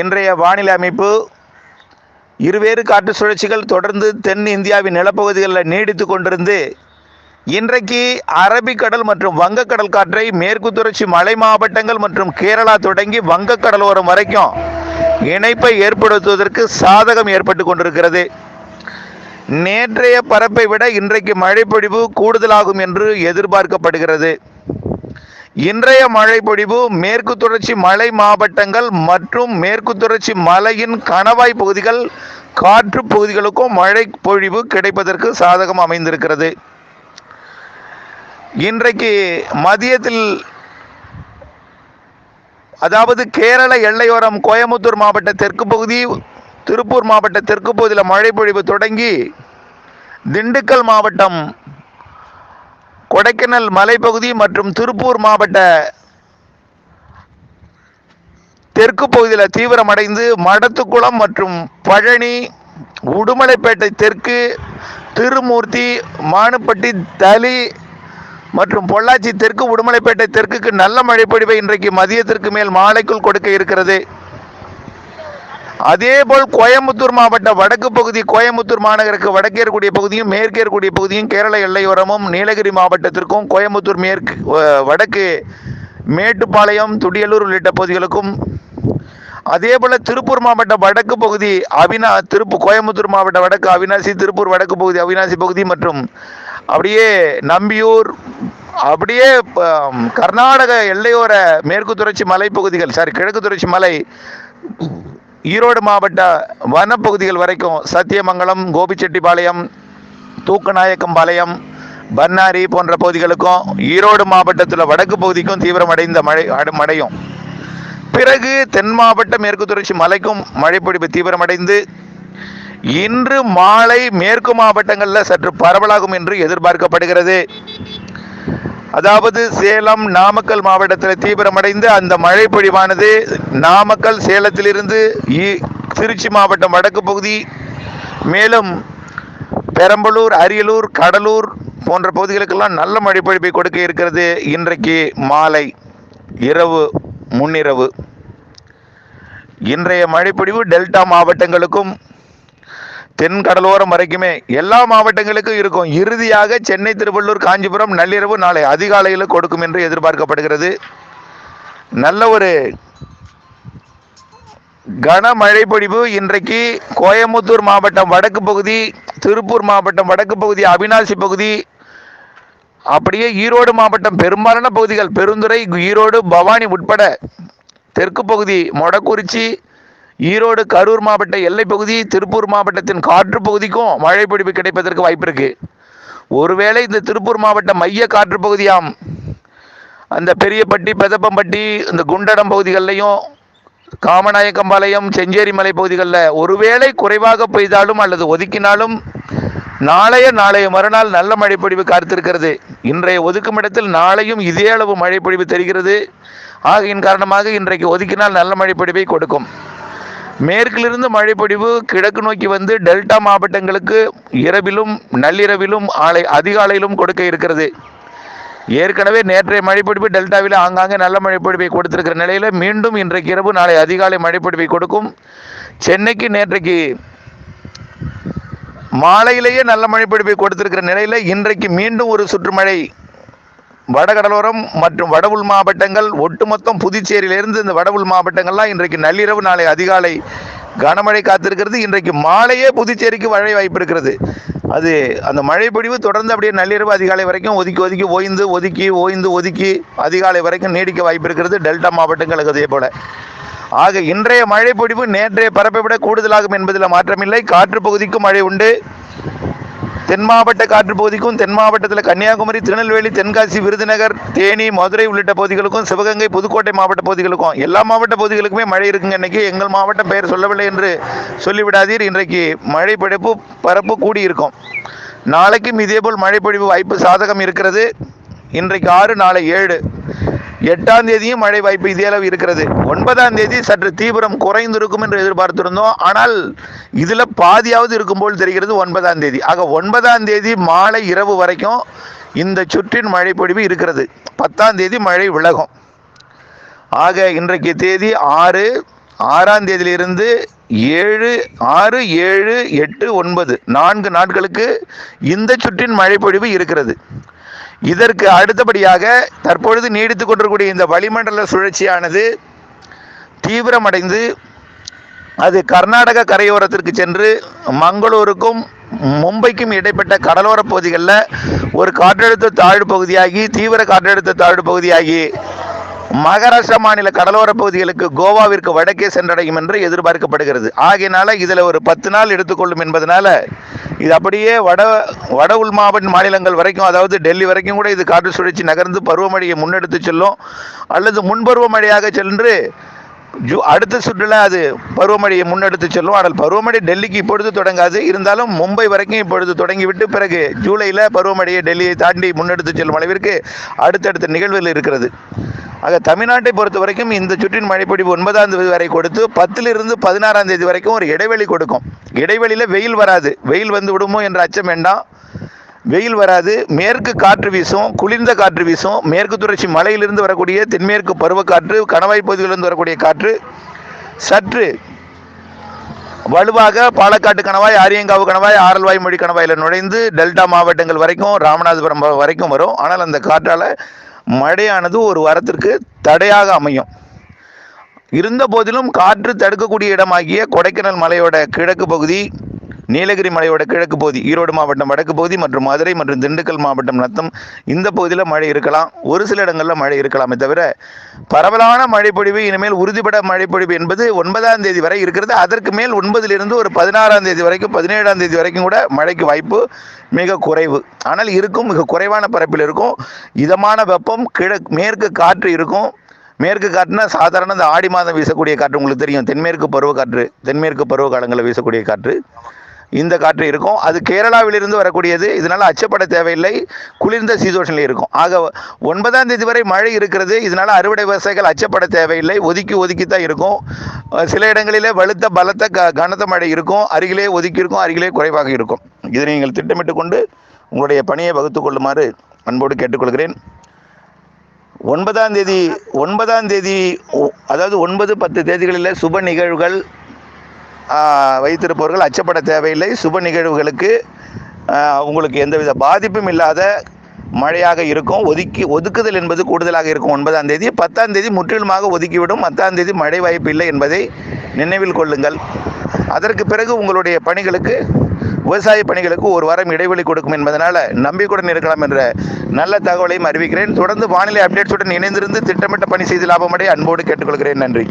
இன்றைய வானிலை அமைப்பு இருவேறு காற்று சுழற்சிகள் தொடர்ந்து தென் இந்தியாவின் நிலப்பகுதிகளில் நீடித்து கொண்டிருந்து இன்றைக்கு அரபிக்கடல் மற்றும் வங்கக்கடல் காற்றை மேற்கு தொடர்ச்சி மலை மாவட்டங்கள் மற்றும் கேரளா தொடங்கி வங்கக்கடலோரம் வரைக்கும் இணைப்பை ஏற்படுத்துவதற்கு சாதகம் ஏற்பட்டு கொண்டிருக்கிறது. நேற்றைய பரப்பை விட இன்றைக்கு மழைப்பொழிவு கூடுதலாகும் என்று எதிர்பார்க்கப்படுகிறது. இன்றைய மழைப்பொழிவு மேற்கு தொடர்ச்சி மலை மாவட்டங்கள் மற்றும் மேற்கு தொடர்ச்சி மலையின் கணவாய் பகுதிகள் காற்று பகுதிகளுக்கும் மழை பொழிவு கிடைப்பதற்கு சாதகம் அமைந்திருக்கிறது. இன்றைக்கு மதியத்தில் அதாவது கேரள எல்லையோரம் கோயம்புத்தூர் மாவட்ட தெற்கு பகுதி திருப்பூர் மாவட்ட தெற்கு பகுதியில் மழை பொழிவு தொடங்கி திண்டுக்கல் மாவட்டம் கொடைக்கானல் மலைப்பகுதி மற்றும் திருப்பூர் மாவட்ட தெற்கு பகுதியில் தீவிரமடைந்து மடத்துக்குளம் மற்றும் பழனி உடுமலைப்பேட்டை தெற்கு திருமூர்த்தி மானுப்பட்டி தளி மற்றும் பொள்ளாச்சி தெற்கு உடுமலைப்பேட்டை தெற்குக்கு நல்ல மழைப்பொழிவை இன்றைக்கு மதியத்திற்கு மேல் மாலைக்குள் கொடுக்க இருக்கிறது. அதேபோல் கோயம்புத்தூர் மாவட்ட வடக்கு பகுதி கோயம்புத்தூர் மாநகருக்கு வடக்கே இருக்கக்கூடிய பகுதியும் மேற்கே இருக்கக்கூடிய பகுதியும் கேரள எல்லையோரமும் நீலகிரி மாவட்டத்திற்கும் கோயம்புத்தூர் மேற்கு வடக்கு மேட்டுப்பாளையம் துடியலூர் உள்ளிட்ட பகுதிகளுக்கும். அதேபோல திருப்பூர் மாவட்ட வடக்கு பகுதி அவினா திருப்பு கோயம்புத்தூர் மாவட்ட வடக்கு அவினாசி திருப்பூர் வடக்கு பகுதி அவினாசி பகுதி மற்றும் அப்படியே நம்பியூர் அப்படியே கர்நாடக எல்லையோர மேற்கு தொடர்ச்சி மலைப்பகுதிகள் சாரி கிழக்கு தொடர்ச்சி மலை ஈரோடு மாவட்ட வனப்பகுதிகள் வரைக்கும் சத்தியமங்கலம் கோபிச்செட்டிப்பாளையம் தூக்கநாயக்கம்பாளையம் பன்னாரி போன்ற பகுதிகளுக்கும் ஈரோடு மாவட்டத்தில் வடக்கு பகுதிக்கும் தீவிரமடைந்த மழை அடு- பிறகு தென் மாவட்ட மேற்கு தொடர்ச்சி மலைக்கும் மழைப்பொழிவு தீவிரமடைந்து இன்று மாலை மேற்கு மாவட்டங்களில் சற்று பரவலாகும் என்று எதிர்பார்க்கப்படுகிறது. அதாவது சேலம் நாமக்கல் மாவட்டத்தில் தீவிரமடைந்து அந்த மழை பொழிவானது நாமக்கல் சேலத்திலிருந்து திருச்சி மாவட்டம் வடக்கு பகுதி மேலும் பெரம்பலூர் அரியலூர் கடலூர் போன்ற பகுதிகளுக்கெல்லாம் நல்ல மழை பொழிப்பை கொடுக்க இருக்கிறது இன்றைக்கு மாலை இரவு முன்னிரவு. இன்றைய மழைப்பொழிவு டெல்டா மாவட்டங்களுக்கும் தென் கடலோரம் வரைக்குமே எல்லா மாவட்டங்களுக்கும் இருக்கும். இறுதியாக சென்னை திருவள்ளூர் காஞ்சிபுரம் நள்ளிரவு நாளை அதிகாலையில் கொடுக்கும் என்று எதிர்பார்க்கப்படுகிறது. நல்ல ஒரு கனமழை பொழிவு இன்றைக்கு கோயம்புத்தூர் மாவட்டம் வடக்கு பகுதி திருப்பூர் மாவட்டம் வடக்கு பகுதி அவினாசி பகுதி அப்படியே ஈரோடு மாவட்டம் பெரும்பாலான பகுதிகள் பெருந்துறை ஈரோடு பவானி உட்பட தெற்கு பகுதி மொடக்குறிச்சி ஈரோடு கரூர் மாவட்ட எல்லைப்பகுதி திருப்பூர் மாவட்டத்தின் காற்று பகுதிக்கும் மழை கிடைப்பதற்கு வாய்ப்பு இருக்கு. ஒருவேளை இந்த திருப்பூர் மாவட்ட மைய காற்று பகுதியாம் அந்த பெரியப்பட்டி பெதப்பம்பட்டி இந்த குண்டடம் பகுதிகளிலையும் காமநாயக்கம்பாளையம் செஞ்சேரி மலை பகுதிகளில் ஒருவேளை குறைவாக பெய்தாலும் அல்லது ஒதுக்கினாலும் நாளைய நாளைய மறுநாள் நல்ல மழைப்பொழிவு காத்திருக்கிறது. இன்றைய ஒதுக்கும் இடத்தில் நாளையும் இதே அளவு மழைப்பொழிவு தெரிகிறது. ஆகையின் காரணமாக இன்றைக்கு ஒதுக்கினால் நல்ல மழைப்பொழிவை கொடுக்கும். மேற்கிலிருந்து மழைப்பொழிவு கிழக்கு நோக்கி வந்து டெல்டா மாவட்டங்களுக்கு இரவிலும் நள்ளிரவிலும் ஆலை அதிகாலையிலும் கொடுக்க இருக்கிறது. ஏற்கனவே நேற்றைய மழைப்பொழிவு டெல்டாவில் ஆங்காங்கே நல்ல மழைப்பொழிவை கொடுத்திருக்கிற நிலையில் மீண்டும் இன்றைக்கு இரவு நாளை அதிகாலை மழைப்பொழிவை கொடுக்கும். சென்னைக்கு நேற்றைக்கு மாலையிலேயே நல்ல மழைப்பொழிவை கொடுத்திருக்கிற நிலையில் இன்றைக்கு மீண்டும் ஒரு சுற்றுமழை வடகடலோரம் மற்றும் வடவுள் மாவட்டங்கள் ஒட்டுமொத்தம் புதுச்சேரியிலிருந்து இந்த வடவுள் மாவட்டங்கள்லாம் இன்றைக்கு நள்ளிரவு நாளை அதிகாலை கனமழை காத்திருக்கிறது. இன்றைக்கு மாலையே புதுச்சேரிக்கு மழை வாய்ப்பு இருக்கிறது. அது அந்த மழை பொழிவு தொடர்ந்து அப்படியே நள்ளிரவு அதிகாலை வரைக்கும் ஒதுக்கி ஒதுக்கி ஓய்ந்து ஒதுக்கி ஓய்ந்து ஒதுக்கி அதிகாலை வரைக்கும் நீடிக்க வாய்ப்பு இருக்கிறது டெல்டா மாவட்டங்களுக்கு அதே போல. ஆக இன்றைய மழை பொழிவு நேற்றைய பரப்பை விட கூடுதலாகும் என்பதில் மாற்றமில்லை. காற்று பகுதிக்கும் மழை உண்டு. தென் மாவட்ட காற்று பகுதிக்கும் தென் மாவட்டத்தில் கன்னியாகுமரி திருநெல்வேலி தென்காசி விருதுநகர் தேனி மதுரை உள்ளிட்ட பகுதிகளுக்கும் சிவகங்கை புதுக்கோட்டை மாவட்ட பகுதிகளுக்கும் எல்லா மாவட்ட பகுதிகளுக்குமே மழை இருக்குங்க இன்னைக்கு. எங்கள் மாவட்டம் பெயர் சொல்லவில்லை என்று சொல்லிவிடாதீர். இன்றைக்கு மழை படைப்பு பரப்பு கூடியிருக்கும். நாளைக்கும் இதேபோல் மழை பொழிவு வாய்ப்பு சாதகம் இருக்கிறது. இன்றைக்கு ஆறு நாளை ஏழு. எட்டாம் தேதியும் மழை வாய்ப்பு இதே அளவு இருக்கிறது. ஒன்பதாம் தேதி சற்று தீவிரம் குறைந்திருக்கும் என்று எதிர்பார்த்திருந்தோம். ஆனால் இதில் பாதியாவது இருக்கும் போல் தெரிகிறது ஒன்பதாம் தேதி. ஆக ஒன்பதாம் தேதி மாலை இரவு வரைக்கும் இந்த சுற்றின் மழை இருக்கிறது. பத்தாம் தேதி மழை விலகும். ஆக இன்றைக்கு தேதி ஆறு ஆறாம் தேதியிலிருந்து ஏழு ஆறு ஏழு எட்டு ஒன்பது நான்கு நாட்களுக்கு இந்த சுற்றின் மழைப்பொழிவு இருக்கிறது. இதற்கு அடுத்தபடியாக தற்பொழுது நீடித்து கொண்டிருக்கூடிய இந்த வளிமண்டல சுழற்சியானது தீவிரமடைந்து அது கர்நாடக கரையோரத்திற்கு சென்று மங்களூருக்கும் மும்பைக்கும் இடைப்பட்ட கடலோர பகுதிகளில் ஒரு காற்றழுத்த தாழ்வு பகுதியாகி தீவிர காற்றழுத்த தாழ்வு பகுதியாகி மகாராஷ்டிரா மாநில கடலோர பகுதிகளுக்கு கோவாவிற்கு வடக்கே சென்றடையும் என்று எதிர்பார்க்கப்படுகிறது. ஆகையினால இதில் ஒரு பத்து நாள் எடுத்துக்கொள்ளும் என்பதனால இது அப்படியே வட வட உள் மாவட்ட மாநிலங்கள் வரைக்கும் அதாவது டெல்லி வரைக்கும் கூட இது காற்று சுழற்சி நகர்ந்து பருவமழையை முன்னெடுத்து செல்லும். அல்லது முன்பருவமழையாக சென்று ஜூ அடுத்த சுற்றுல அது பருவமழையை முன்னெடுத்து செல்லும். ஆனால் பருவமழை டெல்லிக்கு இப்பொழுது தொடங்காது. இருந்தாலும் மும்பை வரைக்கும் இப்பொழுது தொடங்கிவிட்டு பிறகு ஜூலையில் பருவமழையை டெல்லியை தாண்டி முன்னெடுத்து செல்லும் அளவிற்கு அடுத்தடுத்த நிகழ்வுகள் இருக்கிறது. ஆக தமிழ்நாட்டை பொறுத்த வரைக்கும் இந்த சுற்றின் மழைப்பிடிப்பு ஒன்பதாம் தேதி வரை கொடுத்து பத்திலிருந்து பதினாறாம் தேதி வரைக்கும் ஒரு இடைவெளி கொடுக்கும். இடைவெளியில் வெயில் வராது. வெயில் வந்து விடுமோ என்ற அச்சம் வேண்டாம். வெயில் வராது. மேற்கு காற்று வீசும். குளிர்ந்த காற்று வீசும். மேற்கு தொடர்ச்சி மலையிலிருந்து வரக்கூடிய தென்மேற்கு பருவக்காற்று கணவாய் பகுதியிலிருந்து வரக்கூடிய காற்று. சற்று வலுவாக பாலக்காட்டு கணவாய் ஆரியங்காவு கணவாய் ஆரல்வாய் மொழி கணவாயில் நுழைந்து டெல்டா மாவட்டங்கள் வரைக்கும் ராமநாதபுரம் வரைக்கும் வரும். ஆனால் அந்த காற்றால் மழையானது ஒரு வாரத்திற்கு தடையாக அமையும். இருந்த போதிலும் காற்று தடுக்கக்கூடிய இடமாகிய கொடைக்கானல் மலையோட கிழக்கு பகுதி நீலகிரி மலையோட கிழக்கு பகுதி ஈரோடு மாவட்டம் வடக்கு பகுதி மற்றும் மதுரை மற்றும் திண்டுக்கல் மாவட்டம் நத்தம் இந்த பகுதியில் மழை இருக்கலாம். ஒரு சில இடங்களில் மழை இருக்கலாமே தவிர பரவலான மழைப்பொழிவு இனிமேல் உறுதிப்பட மழைப்பொழிவு என்பது ஒன்பதாம் தேதி வரை இருக்கிறது. அதற்கு மேல் ஒன்பதிலிருந்து ஒரு பதினாறாம் தேதி வரைக்கும் பதினேழாம் தேதி வரைக்கும் கூட மழைக்கு வாய்ப்பு மிக குறைவு. ஆனால் இருக்கும் மிக குறைவான பரப்பில் இருக்கும். இதமான வெப்பம் கிழக்கு மேற்கு காற்று இருக்கும். மேற்கு காற்றுனா சாதாரண இந்த ஆடி மாதம் வீசக்கூடிய காற்று உங்களுக்கு தெரியும். தென்மேற்கு பருவக்காற்று தென்மேற்கு பருவ காலங்களில் வீசக்கூடிய காற்று. இந்த காற்று இருக்கும். அது கேரளாவிலிருந்து வரக்கூடியது. இதனால் அச்சப்பட தேவையில்லை. குளிர்ந்த சீதோஷனில் இருக்கும். ஆக ஒன்பதாம் தேதி வரை மழை இருக்கிறது. இதனால் அறுவடை விவசாயிகள் அச்சப்பட தேவையில்லை. ஒதுக்கி ஒதுக்கி தான் இருக்கும் சில இடங்களிலே வலுத்த பலத்த க கனத்த மழை இருக்கும். அருகிலே ஒதுக்கி இருக்கும். அருகிலே குறைவாக இருக்கும். இதை நீங்கள் திட்டமிட்டு கொண்டு உங்களுடைய பணியை வகுத்து கொள்ளுமாறு அன்போடு கேட்டுக்கொள்கிறேன். ஒன்பதாம் தேதி ஒன்பதாம் தேதி அதாவது ஒன்பது பத்து தேதிகளில் சுப நிகழ்வுகள் வைத்திருப்பவர்கள் அச்சப்பட தேவையில்லை. சுப நிகழ்வுகளுக்கு உங்களுக்கு எந்தவித பாதிப்பும் இல்லாத மழையாக இருக்கும். ஒதுக்கி ஒதுக்குதல் என்பது கூடுதலாக இருக்கும். ஒன்பதாம் தேதி. பத்தாம் தேதி முற்றிலுமாக ஒதுக்கிவிடும். பத்தாம் தேதி மழை வாய்ப்பு இல்லை என்பதை நினைவில் கொள்ளுங்கள். அதற்கு பிறகு உங்களுடைய பணிகளுக்கு விவசாய பணிகளுக்கு ஒரு வாரம் இடைவெளி கொடுக்கும் என்பதனால் நம்பிக்கையுடன் இருக்கலாம் என்ற நல்ல தகவலையும் அறிவிக்கிறேன். தொடர்ந்து வானிலை அப்டேட்ஸுடன் இணைந்திருந்து திட்டமிட்ட பணி செய்து லாபமடைய அன்போடு கேட்டுக்கொள்கிறேன். நன்றி.